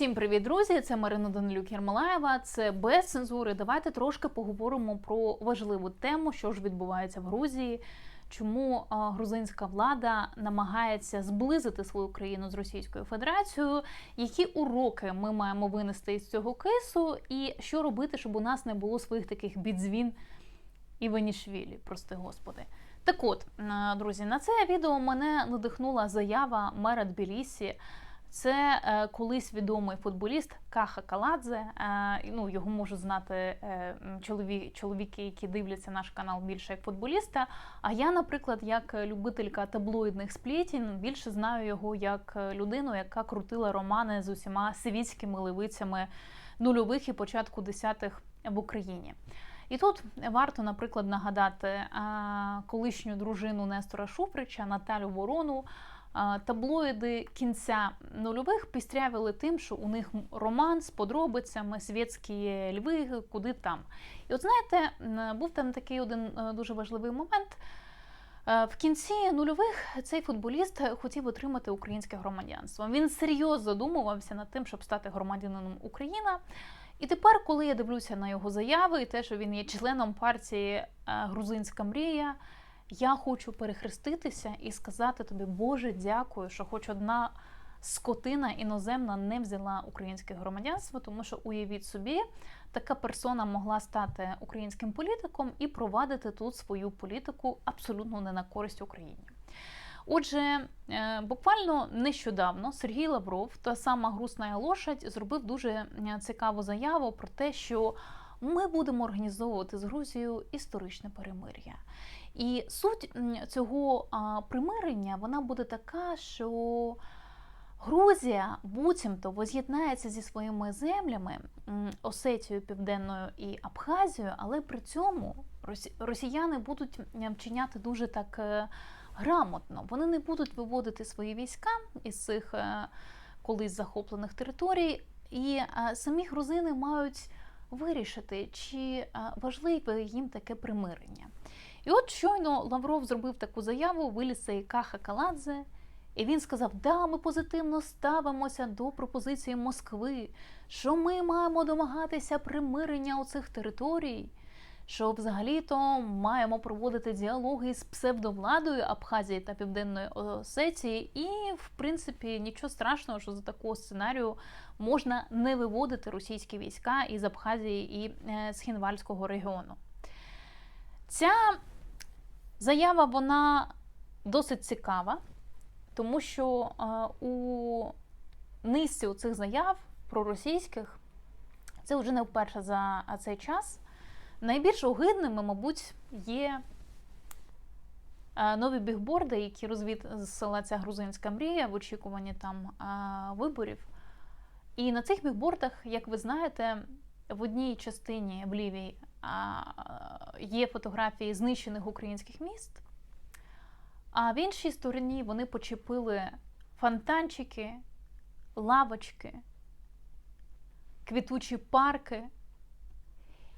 Всім привіт, друзі! Це Марина Данилюк Єрмолаєва. Це без цензури. Давайте трошки поговоримо про важливу тему, що ж відбувається в Грузії. Чому грузинська влада намагається зблизити свою країну з Російською Федерацією? Які уроки ми маємо винести із цього кейсу, і що робити, щоб у нас не було своїх таких бідзвін Іванішвілі, прости господи. Так от, друзі, на це відео мене надихнула заява мера Тбілісі. Це е, колись відомий футболіст Каха Каладзе. Е, ну його можуть знати е, чолові, чоловіки, які дивляться наш канал більше як футболіста. А я, наприклад, як любителька таблоїдних сплітін, більше знаю його як людину, яка крутила романи з усіма світськими левицями нульових і початку десятих в Україні. І тут варто, наприклад, нагадати е, колишню дружину Нестора Шуфрича Наталю Ворону. Таблоїди кінця нульових пістрявили тим, що у них роман з подробицями, світські льви, куди там. І от знаєте, був там такий один е, дуже важливий момент. Е, В кінці нульових цей футболіст хотів отримати українське громадянство. Він серйозно задумувався над тим, щоб стати громадянином України. І тепер, коли я дивлюся на його заяви, і те, що він є членом партії е, Грузинська мрія, я хочу перехреститися і сказати тобі, Боже, дякую, що хоч одна скотина іноземна не взяла українське громадянство, тому що уявіть собі, така персона могла стати українським політиком і провадити тут свою політику абсолютно не на користь Україні. Отже, е, буквально нещодавно Сергій Лавров, та сама грустна лошадь, зробив дуже е, цікаву заяву про те, що ми будемо організовувати з Грузією історичне перемир'я. І суть цього примирення вона буде така, що Грузія буцімто воз'єднається зі своїми землями Осетією Південною і Абхазією, але при цьому росіяни будуть вчиняти дуже так е, грамотно. Вони не будуть виводити свої війська із цих е, колись захоплених територій, і е, самі грузини мають вирішити, чи важливе їм таке примирення. І от щойно Лавров зробив таку заяву, виліз цей Каха Каладзе, і він сказав: Да, ми позитивно ставимося до пропозиції Москви, що ми маємо домагатися примирення у цих територій, що взагалі-то маємо проводити діалоги з псевдовладою Абхазії та Південної Осетії, і, в принципі, нічого страшного, що за такого сценарію можна не виводити російські війська із Абхазії і е, з Хінвальського регіону. Ця заява вона досить цікава, тому що е, у низці цих заяв проросійських це вже не вперше за цей час. Найбільш огидними, мабуть, є е, нові бігборди, які розвід ця грузинська мрія в очікуванні там е, виборів. І на цих бігбордах, як ви знаєте, в одній частині в лівій є фотографії знищених українських міст, а в іншій стороні вони почепили фонтанчики, лавочки, квітучі парки.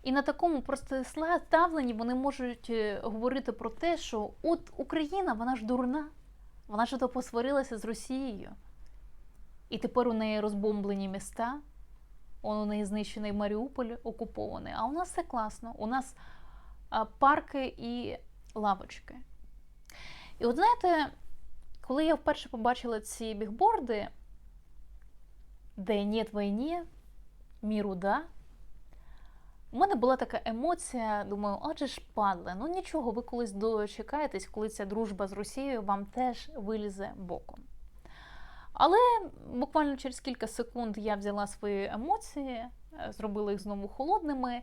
І на такому просто ставленні вони можуть е, говорити про те, що от Україна, вона ж дурна, вона ж то посварилася з Росією. І тепер у неї розбомблені міста, он у неї знищений Маріуполь окупований. А у нас все класно. У нас парки і лавочки. І от знаєте, коли я вперше побачила ці бігборди, де нет війні, міру да, у мене була така емоція, думаю, отже ж падле, ну нічого, ви колись дочекаєтесь, коли ця дружба з Росією вам теж вилізе боком. Але буквально через кілька секунд я взяла свої емоції, е, зробила їх знову холодними.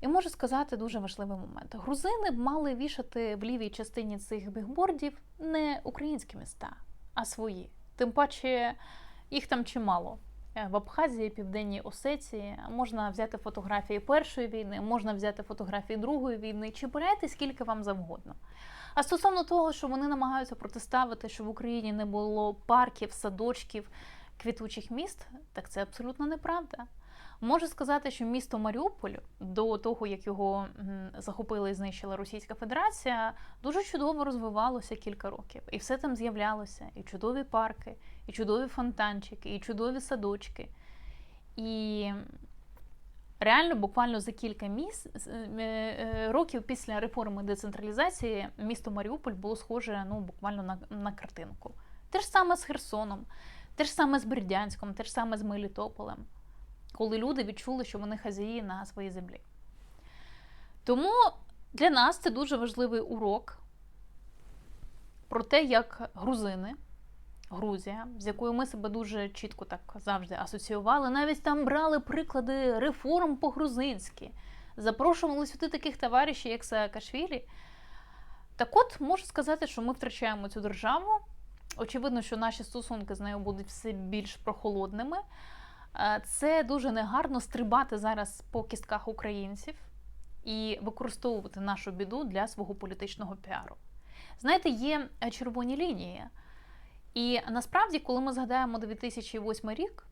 І можу сказати дуже важливий момент. Грузини б мали вішати в лівій частині цих бігбордів не українські міста, а свої. Тим паче їх там чимало. Е, В Абхазії, Південній Осетії можна взяти фотографії Першої війни, можна взяти фотографії Другої війни, чи берете скільки вам завгодно. А стосовно того, що вони намагаються протиставити, що в Україні не було парків, садочків, квітучих міст, так це абсолютно неправда. Можу сказати, що місто Маріуполь до того, як його захопила і знищила Російська Федерація, дуже чудово розвивалося кілька років. І все там з'являлося: і чудові парки, і чудові фонтанчики, і чудові садочки. І реально, буквально за кілька міс... е, е, років після реформи децентралізації місто Маріуполь було схоже ну, буквально на, на картинку. Те ж саме з Херсоном, те ж саме з Бердянськом, те ж саме з Мелітополем, коли люди відчули, що вони хазяї на своїй землі. Тому для нас це дуже важливий урок про те, як грузини, Грузія, з якою ми себе дуже чітко так завжди асоціювали, навіть там брали приклади реформ по-грузинськи, запрошували сюди таких товаришів, як Саакашвілі. Так от можу сказати, що ми втрачаємо цю державу. Очевидно, що наші стосунки з нею будуть все більш прохолодними. Е, Це дуже негарно стрибати зараз по кістках українців і використовувати нашу біду для свого політичного піару. Знаєте, є червоні лінії. І насправді, коли ми згадаємо 2008 рік,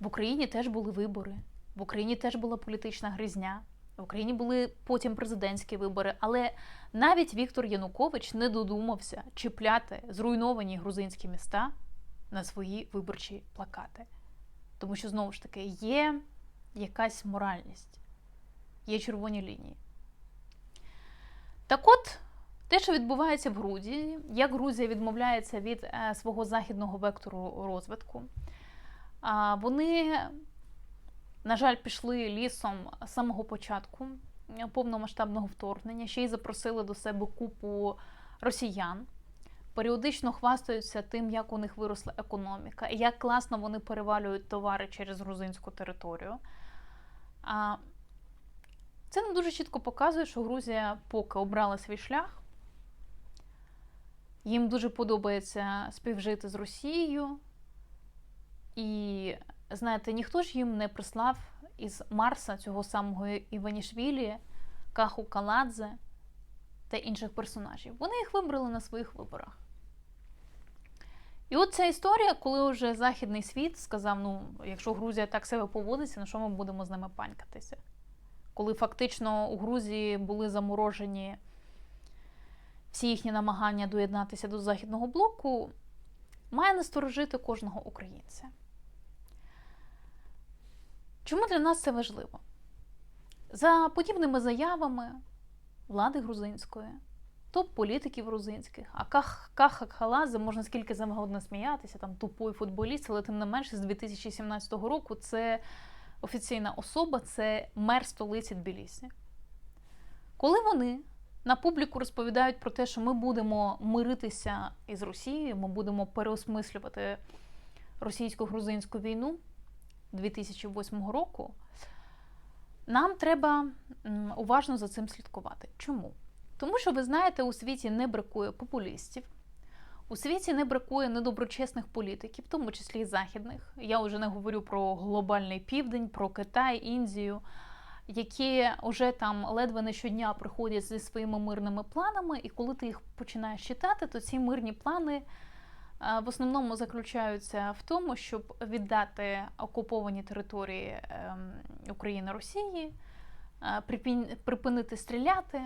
в Україні теж були вибори, в Україні теж була політична гризня, в Україні були потім президентські вибори. Але навіть Віктор Янукович не додумався чіпляти зруйновані грузинські міста на свої виборчі плакати. Тому що, знову ж таки, є якась моральність, є червоні лінії. Так от. Те, що відбувається в Грузії, як Грузія відмовляється від е, свого західного вектору розвитку, вони, на жаль, пішли лісом з самого початку е, повномасштабного вторгнення, ще й запросили до себе купу росіян. Періодично хвастаються тим, як у них виросла економіка, і як класно вони перевалюють товари через грузинську територію. Це не дуже чітко показує, що Грузія поки обрала свій шлях. Їм дуже подобається співжити з Росією. І, знаєте, ніхто ж їм не прислав із Марса цього самого Іванішвілі, Каху Каладзе та інших персонажів. Вони їх вибрали на своїх виборах. І от ця історія, коли вже Західний світ сказав: ну, якщо Грузія так себе поводиться, на що ми будемо з ними панькатися? Коли фактично у Грузії були заморожені всі їхні намагання доєднатися до західного блоку, має насторожити кожного українця. Чому для нас це важливо? За подібними заявами влади грузинської, топ-політиків грузинських, а Каха Халадзе можна скільки завгодно сміятися, там тупий футболіст, але тим не менше з 2017 року це офіційна особа, це мер столиці Тбілісі. Коли вони на публіку розповідають про те, що ми будемо миритися із Росією, ми будемо переосмислювати російсько-грузинську війну 2008 року. Нам треба уважно за цим слідкувати. Чому? Тому що, ви знаєте, у світі не бракує популістів, у світі не бракує недоброчесних політиків, в тому числі і західних. Я вже не говорю про глобальний південь, про Китай, Індію які вже там ледве не щодня приходять зі своїми мирними планами, і коли ти їх починаєш читати, то ці мирні плани е, в основному заключаються в тому, щоб віддати окуповані території ем, України Росії, е, припинити стріляти.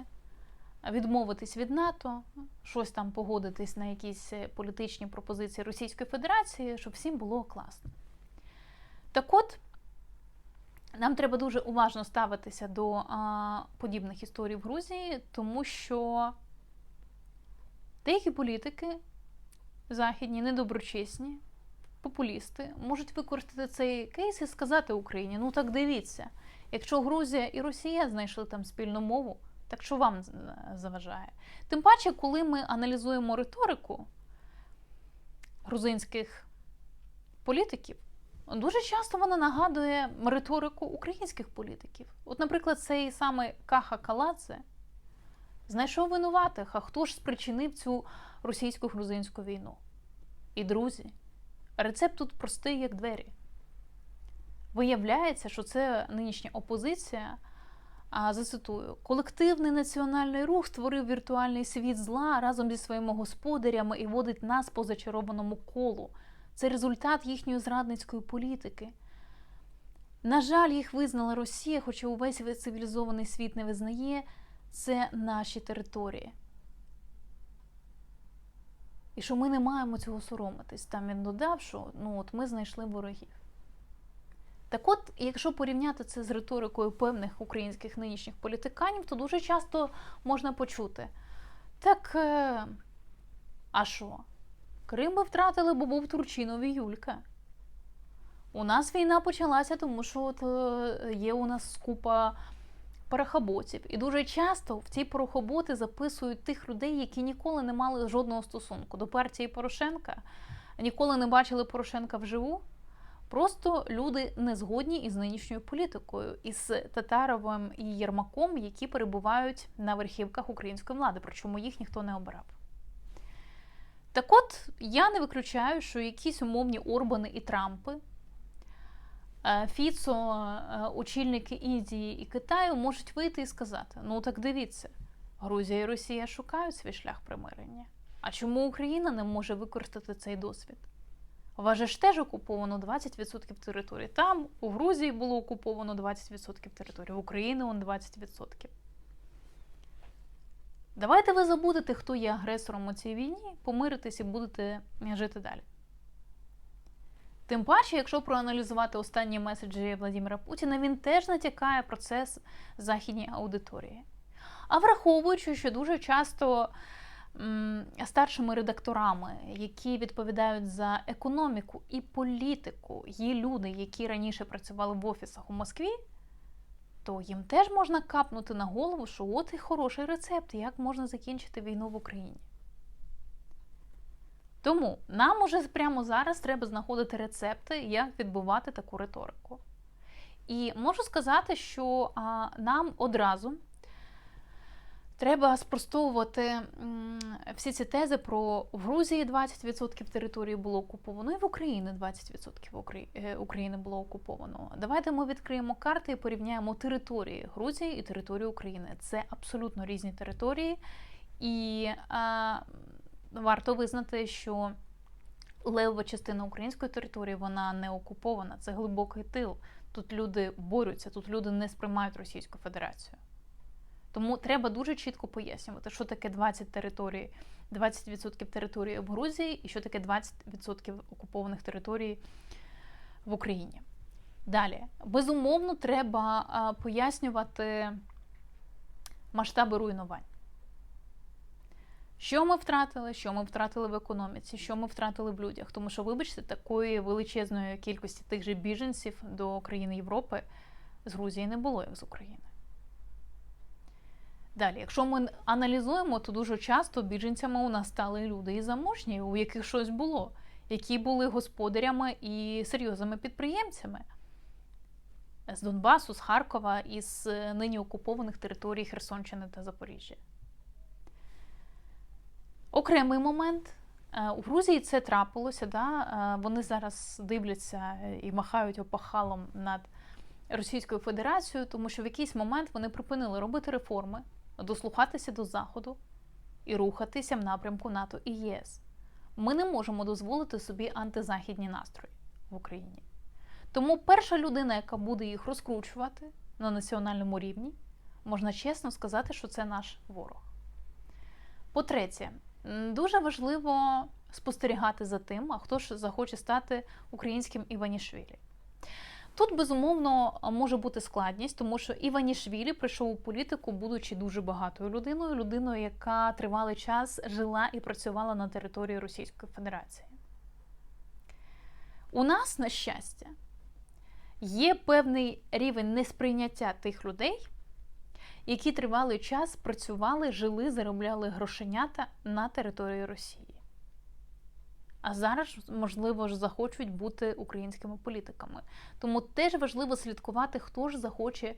Відмовитись від НАТО, щось там погодитись на якісь політичні пропозиції Російської Федерації, щоб всім було класно. Так от, нам треба дуже уважно ставитися до а, подібних історій в Грузії, тому що деякі політики західні, недоброчесні, популісти можуть використати цей кейс і сказати Україні: ну так дивіться, якщо Грузія і Росія знайшли там спільну мову, так що вам заважає? Тим паче, коли ми аналізуємо риторику грузинських політиків. Дуже часто вона нагадує риторику українських політиків. От, наприклад, цей самий Каха Каладзе знайшов винуватих, а хто ж спричинив цю російсько-грузинську війну? І друзі, рецепт тут простий, як двері. Виявляється, що це нинішня опозиція. А зацитую, колективний національний рух створив віртуальний світ зла разом зі своїми господарями і водить нас по зачарованому колу. Це результат їхньої зрадницької політики. На жаль, їх визнала Росія, хоча увесь цивілізований світ не визнає, це наші території. І що ми не маємо цього соромитись. Там він додав, що ну от ми знайшли ворогів. Так от, якщо порівняти це з риторикою певних українських нинішніх політиканів, то дуже часто можна почути. Так, е, а що? Крим би втратили, бо був Турчинов і Юлька. У нас війна почалася, тому що от е, є у нас купа порохоботів. І дуже часто в ці порохоботи записують тих людей, які ніколи не мали жодного стосунку до партії Порошенка, ніколи не бачили Порошенка вживу. Просто люди не згодні із нинішньою політикою, із Татаровим і Єрмаком, які перебувають на верхівках української влади, причому їх ніхто не обирав. Так от я не виключаю, що якісь умовні Орбани і Трампи, е, Фіцо, е, очільники Індії і Китаю можуть вийти і сказати: ну так дивіться, Грузія і Росія шукають свій шлях примирення. А чому Україна не може використати цей досвід? Вас ж теж окуповано 20% території. Там у Грузії було окуповано 20% території, в Україні он 20%. Давайте ви забудете, хто є агресором у цій війні, помиритесь і будете жити далі. Тим паче, якщо проаналізувати останні меседжі Владимира Путіна, він теж натякає процес західній аудиторії. А враховуючи, що дуже часто старшими редакторами, які відповідають за економіку і політику, є люди, які раніше працювали в офісах у Москві, то їм теж можна капнути на голову, що от і хороший рецепт, як можна закінчити війну в Україні. Тому нам уже прямо зараз треба знаходити рецепти, як відбувати таку риторику. І можу сказати, що а, нам одразу Треба спростовувати всі ці тези про в Грузії 20% території було окуповано, і в Україні 20% е, України було окуповано. Давайте ми відкриємо карти і порівняємо території Грузії і територію України. Це абсолютно різні території, і а, варто визнати, що левова частина української території вона не окупована. Це глибокий тил. Тут люди борються, тут люди не сприймають Російську Федерацію. Тому треба дуже чітко пояснювати, що таке 20 територій, 20% території в Грузії і що таке 20% окупованих територій в Україні. Далі, безумовно, треба пояснювати масштаби руйнувань. Що ми втратили, що ми втратили в економіці, що ми втратили в людях. Тому що, вибачте, такої величезної кількості тих же біженців до країн Європи з Грузії не було, як з України. Далі, якщо ми аналізуємо, то дуже часто біженцями у нас стали люди і заможні, у яких щось було, які були господарями і серйозними підприємцями з Донбасу, з Харкова і з нині окупованих територій Херсонщини та Запоріжжя. Окремий момент. Е, у Грузії це трапилося. Да? Е, вони зараз дивляться і махають опахалом над Російською Федерацією, тому що в якийсь момент вони припинили робити реформи дослухатися до Заходу і рухатися в напрямку НАТО і ЄС. Ми не можемо дозволити собі антизахідні настрої в Україні. Тому перша людина, яка буде їх розкручувати на національному рівні, можна чесно сказати, що це наш ворог. По-третє, дуже важливо спостерігати за тим, а хто ж захоче стати українським Іванішвілі. Тут безумовно може бути складність, тому що Іванішвілі прийшов у політику, будучи дуже багатою людиною, людиною, яка тривалий час жила і працювала на території Російської Федерації. У нас, на щастя, є певний рівень несприйняття тих людей, які тривалий час працювали, жили, заробляли грошенята на території Росії а зараз, можливо, ж захочуть бути українськими політиками. Тому теж важливо слідкувати, хто ж захоче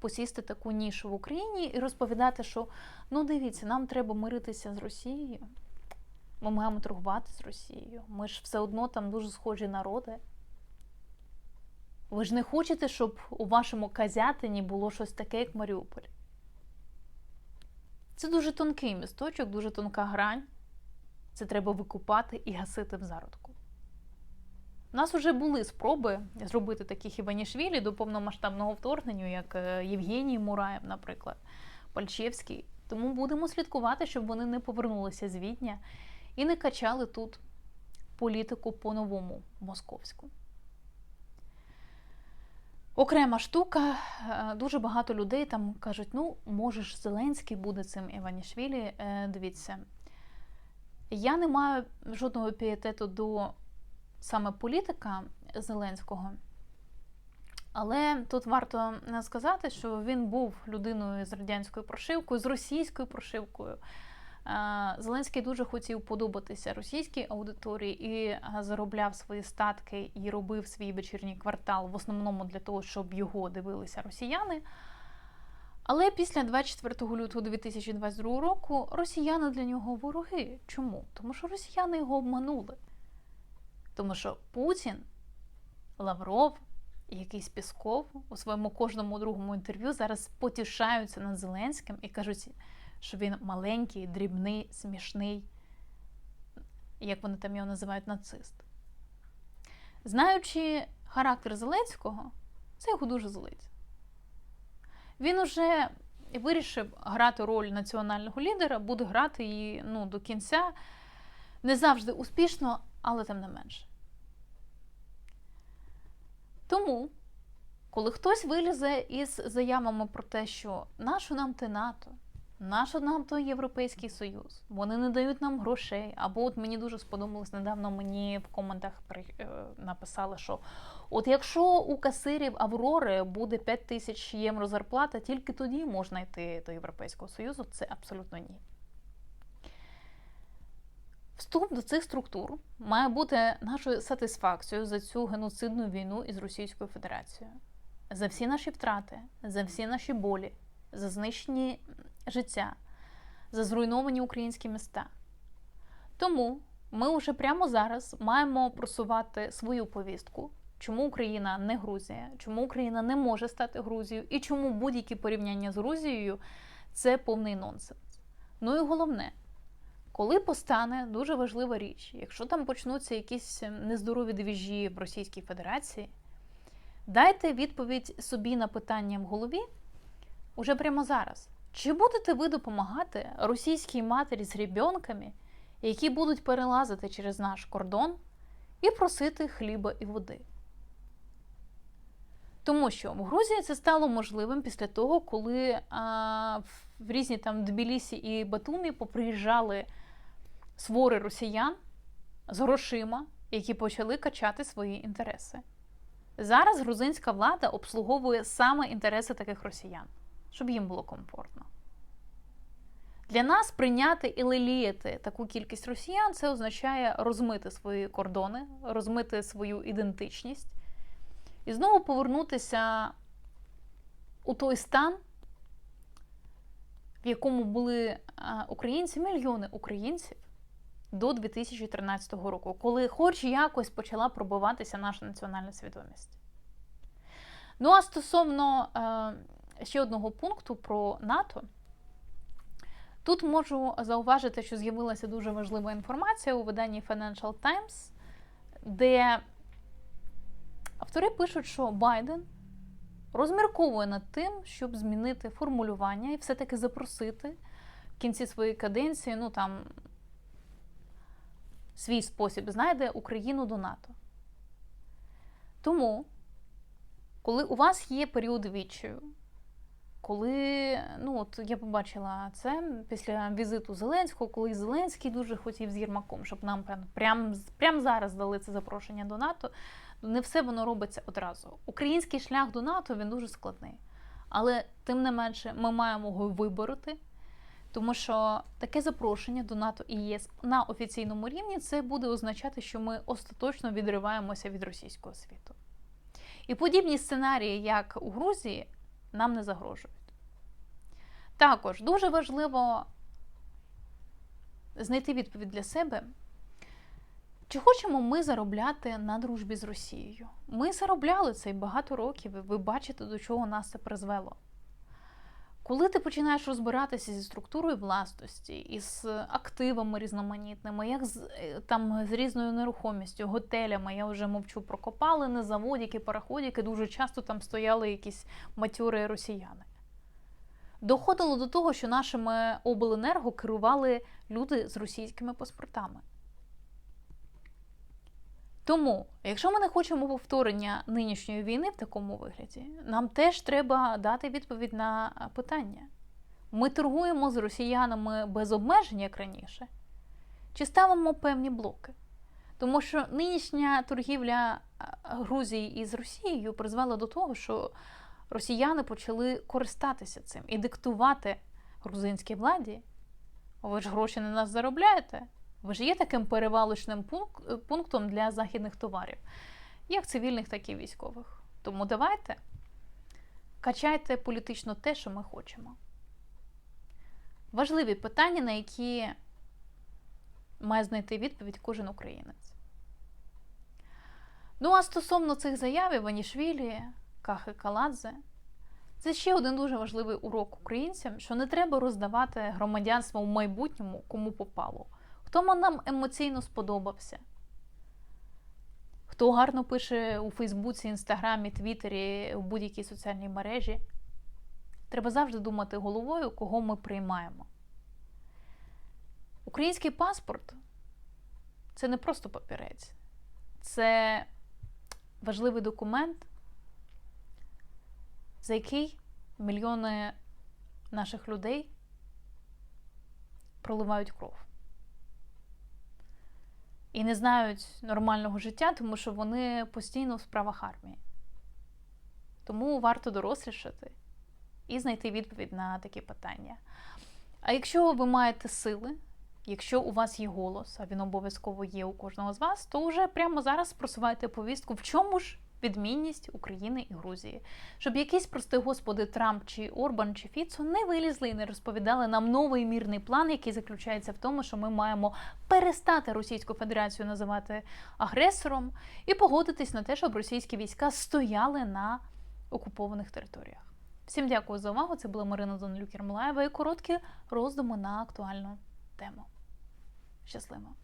посісти таку нішу в Україні і розповідати, що ну дивіться, нам треба миритися з Росією. Ми маємо торгувати з Росією. Ми ж все одно там дуже схожі народи. Ви ж не хочете, щоб у вашому казятині було щось таке, як Маріуполь. Це дуже тонкий місточок, дуже тонка грань. Це треба викупати і гасити в зародку. У нас вже були спроби зробити таких Іванішвілі до повномасштабного вторгнення, як е, Євгеній Мураєв, наприклад, Пальчевський. Тому будемо слідкувати, щоб вони не повернулися з Відня і не качали тут політику по-новому московську. Окрема штука, е, дуже багато людей там кажуть: ну, може ж, Зеленський буде цим Іванішвілі. Е, Дивіться, я не маю жодного пієтету до саме політика Зеленського, але тут варто сказати, що він був людиною з радянською прошивкою, з російською прошивкою. Зеленський дуже хотів подобатися російській аудиторії і заробляв свої статки і робив свій вечірній квартал в основному для того, щоб його дивилися росіяни. Але після 24 лютого 2022 року росіяни для нього вороги. Чому? Тому що росіяни його обманули. Тому що Путін, Лавров і якийсь Пісков у своєму кожному другому інтерв'ю зараз потішаються над Зеленським і кажуть, що він маленький, дрібний, смішний, як вони там його називають, нацист. Знаючи характер Зеленського, це його дуже злить. Він уже вирішив грати роль національного лідера, буде грати її ну, до кінця. Не завжди успішно, але тим не менше. Тому, коли хтось вилізе із заявами про те, що нащо нам те НАТО, нащо нам той Європейський Союз, вони не дають нам грошей. Або от мені дуже сподобалось недавно, мені в коментах е, написали, що от якщо у касирів Аврори буде 5 тисяч євро зарплата, тільки тоді можна йти до Європейського Союзу. Це абсолютно ні. Вступ до цих структур має бути нашою сатисфакцією за цю геноцидну війну із Російською Федерацією, за всі наші втрати, за всі наші болі, за знищені життя, за зруйновані українські міста. Тому ми вже прямо зараз маємо просувати свою повістку, чому Україна не Грузія, чому Україна не може стати Грузією і чому будь-які порівняння з Грузією це повний нонсенс. Ну і головне. Коли постане дуже важлива річ, якщо там почнуться якісь нездорові двіжі в Російській Федерації, дайте відповідь собі на питання в голові уже прямо зараз. Чи будете ви допомагати російській матері з ребенками, які будуть перелазити через наш кордон і просити хліба і води? Тому що в Грузії це стало можливим після того, коли а, в різні там Тбілісі і Батумі поприїжджали свори росіян з грошима, які почали качати свої інтереси. Зараз грузинська влада обслуговує саме інтереси таких росіян, щоб їм було комфортно. Для нас прийняти і леліяти таку кількість росіян це означає розмити свої кордони, розмити свою ідентичність і знову повернутися у той стан, в якому були українці, мільйони українців до 2013 року, коли хоч якось почала пробиватися наша національна свідомість. Ну а стосовно е, ще одного пункту про НАТО, тут можу зауважити, що з'явилася дуже важлива інформація у виданні Financial Times, де автори пишуть, що Байден розмірковує над тим, щоб змінити формулювання і все-таки запросити в кінці своєї каденції, ну там свій спосіб знайде Україну до НАТО. Тому, коли у вас є період відчаю, коли, ну от я побачила це після візиту Зеленського, коли Зеленський дуже хотів з Єрмаком, щоб нам прямо прям зараз дали це запрошення до НАТО, не все воно робиться одразу. Український шлях до НАТО він дуже складний. Але тим не менше ми маємо його вибороти. Тому що таке запрошення до НАТО і ЄС на офіційному рівні це буде означати, що ми остаточно відриваємося від російського світу. І подібні сценарії, як у Грузії, нам не загрожують. Також дуже важливо знайти відповідь для себе. Чи хочемо ми заробляти на дружбі з Росією? Ми заробляли це і багато років, ви бачите, до чого нас це призвело. Коли ти починаєш розбиратися зі структурою власності, із активами різноманітними, як з е, там з різною нерухомістю, готелями, я вже мовчу про копалини, заводики, параходики, дуже часто там стояли якісь матюри росіяни. Доходило до того, що нашими обленерго керували люди з російськими паспортами. Тому, якщо ми не хочемо повторення нинішньої війни в такому вигляді, нам теж треба дати відповідь на питання: ми торгуємо з росіянами без обмежень, як раніше, чи ставимо певні блоки? Тому що нинішня торгівля Грузії із Росією призвела до того, що росіяни почали користатися цим і диктувати грузинській владі. Ви ж гроші на нас заробляєте. Ви ж є таким перевалочним пунк- пунктом для західних товарів, як цивільних, так і військових. Тому давайте качайте політично те, що ми хочемо. Важливі питання, на які має знайти відповідь кожен українець. Ну а стосовно цих заяв Іванішвілі, Кахи Каладзе, це ще один дуже важливий урок українцям, що не треба роздавати громадянство в майбутньому кому попало. Хто нам емоційно сподобався? Хто гарно пише у Фейсбуці, Інстаграмі, Твіттері, у будь-якій соціальній мережі? Треба завжди думати головою, кого ми приймаємо. Український паспорт це не просто папірець, це важливий документ, за який мільйони наших людей проливають кров. І не знають нормального життя, тому що вони постійно в справах армії. Тому варто дорослішати і знайти відповідь на такі питання. А якщо ви маєте сили, якщо у вас є голос, а він обов'язково є у кожного з вас, то вже прямо зараз просувайте повістку, в чому ж відмінність України і Грузії, щоб якісь, прости господи, Трамп чи Орбан чи Фіцо не вилізли і не розповідали нам новий мірний план, який заключається в тому, що ми маємо перестати Російську Федерацію називати агресором і погодитись на те, щоб російські війська стояли на окупованих територіях. Всім дякую за увагу. Це була Марина Данилюк Ермолаєва і короткі роздуми на актуальну тему. Щасливо!